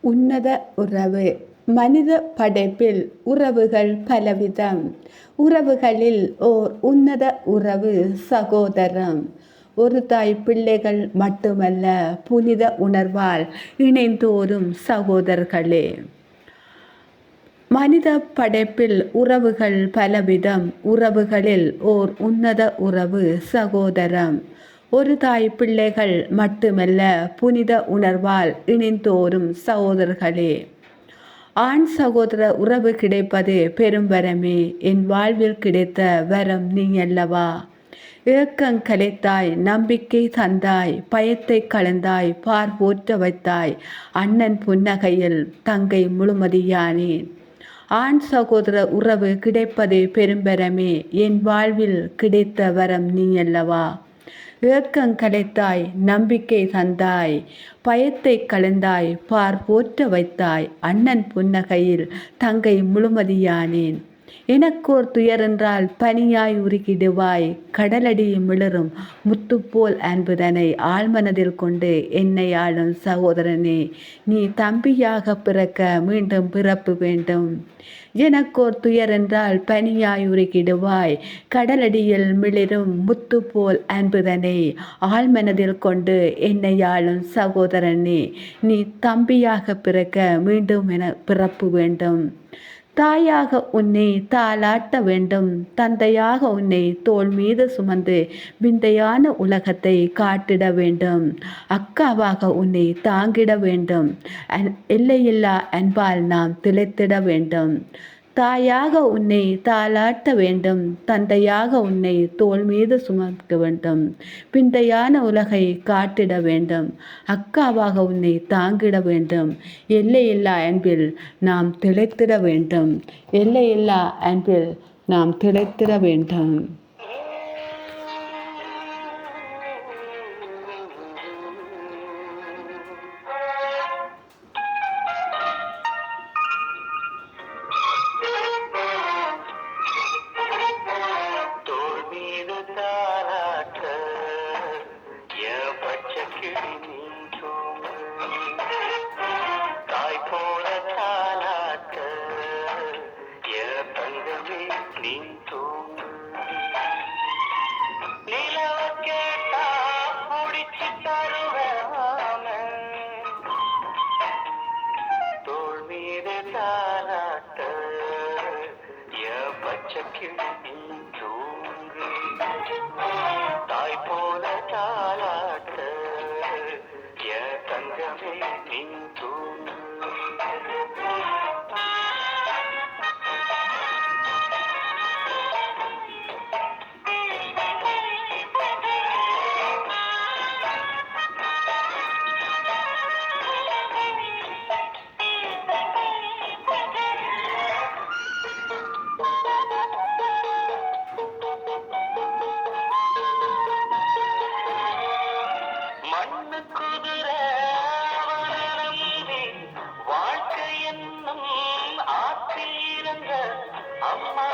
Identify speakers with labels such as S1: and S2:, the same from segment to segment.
S1: உன்னத உறவு. மனித படைப்பில் உறவுகள் பலவிதம். உறவுகளில் ஓர் உன்னத உறவு சகோதரம். ஒரு தாய் பிள்ளைகள் மட்டுமல்ல புனித உணர்வால் இணைந்தோறும் சகோதரர்களே. மனித படைப்பில் உறவுகள் பலவிதம். உறவுகளில் ஓர் உன்னத உறவு சகோதரம். ஒரு தாய் பிள்ளைகள் மட்டுமல்ல புனித உணர்வால் இணைந்தோரும் சகோதரர்களே. ஆண் சகோதர உறவு கிடைப்பது பெரும் வரமே. என் வாழ்வில் கிடைத்த வரம் நீ அல்லவா? இயக்கம் கலைத்தாய் நம்பிக்கை தந்தாய் பயத்தை கலந்தாய் பார் போற்ற வைத்தாய் அண்ணன் புன்னகையில் தங்கை முழுமதியானேன் ஆண் சகோதர உறவு கிடைப்பது பெரும்பெறமே என் வாழ்வில் கிடைத்த வரம் நீ அல்லவா? ஏக்கம் கலைத்தாய் நம்பிக்கை தந்தாய் பயத்தை கலந்தாய் பார் போற்ற வைத்தாய் அண்ணன் புன்னகையில் தங்கை முழுமதியானேன். எனக்கோர் துயரென்றால் பனியாய் உருகிடுவாய். கடலடி மிளரும் முத்துப்போல் அன்புதனை ஆழ்மனதில் கொண்டு என்னை ஆளும் சகோதரனே நீ தம்பியாக பிறக்க மீண்டும் பிறப்பு வேண்டும். எனக்கோர் துயரென்றால் பனியாய் உருகிடுவாய். கடலடியில் மிளிரும் முத்துப்போல் அன்புதனை ஆழ்மனதில் கொண்டு என்னை ஆளும் சகோதரனே நீ தம்பியாக பிறக்க மீண்டும் என பிறப்பு வேண்டும். தாயாக உன்னை தாளாட்ட வேண்டும். தந்தையாக உன்னை தோல் மீது சுமந்து விந்தையான உலகத்தை காட்டிட வேண்டும். அக்காவாக உன்னை தாங்கிட வேண்டும். எல்லையில்லா அன்பால் நாம் திளைத்திட வேண்டும். தாயாக உன்னை தாளாட்ட வேண்டும். தந்தையாக உன்னை தோல் மீது சுமக்க வேண்டும். பிந்தையான உலகை காட்டிட வேண்டும். அக்காவாக உன்னை தாங்கிட வேண்டும். எல்லையில்லா அன்பில் நாம் திளைத்திட வேண்டும். எல்லையில்லா அன்பில் நாம் திளைத்திட வேண்டும்.
S2: தாலாட்டு பச்சை கிளி அம்மா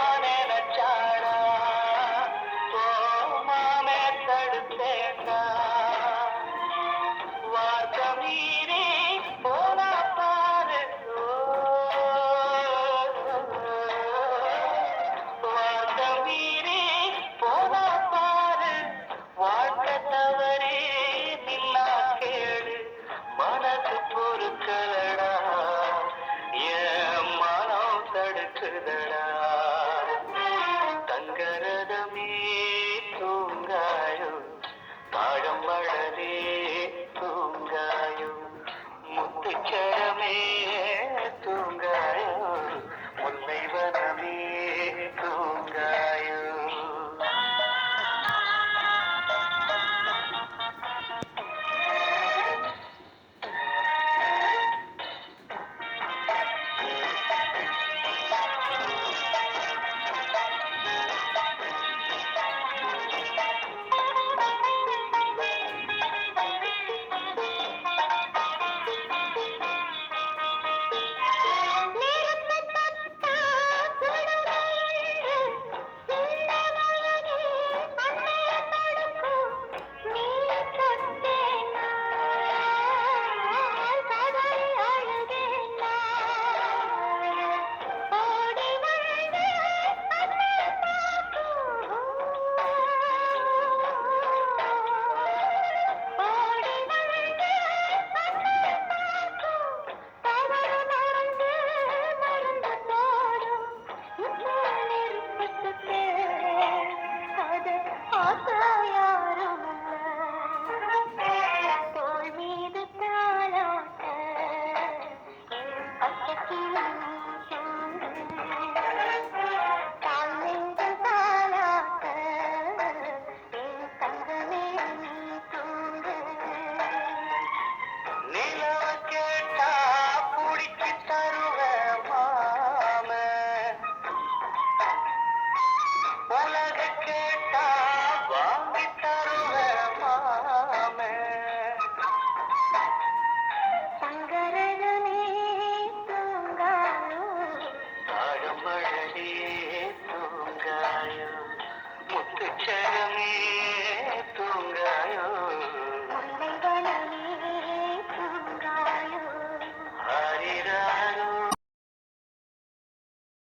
S2: മരമേ തൂങ്കായോ പഴം വളരെ തൂങ്കായോ മുത്തുച്ചരമേ
S3: Thank you.
S2: शरमे तुम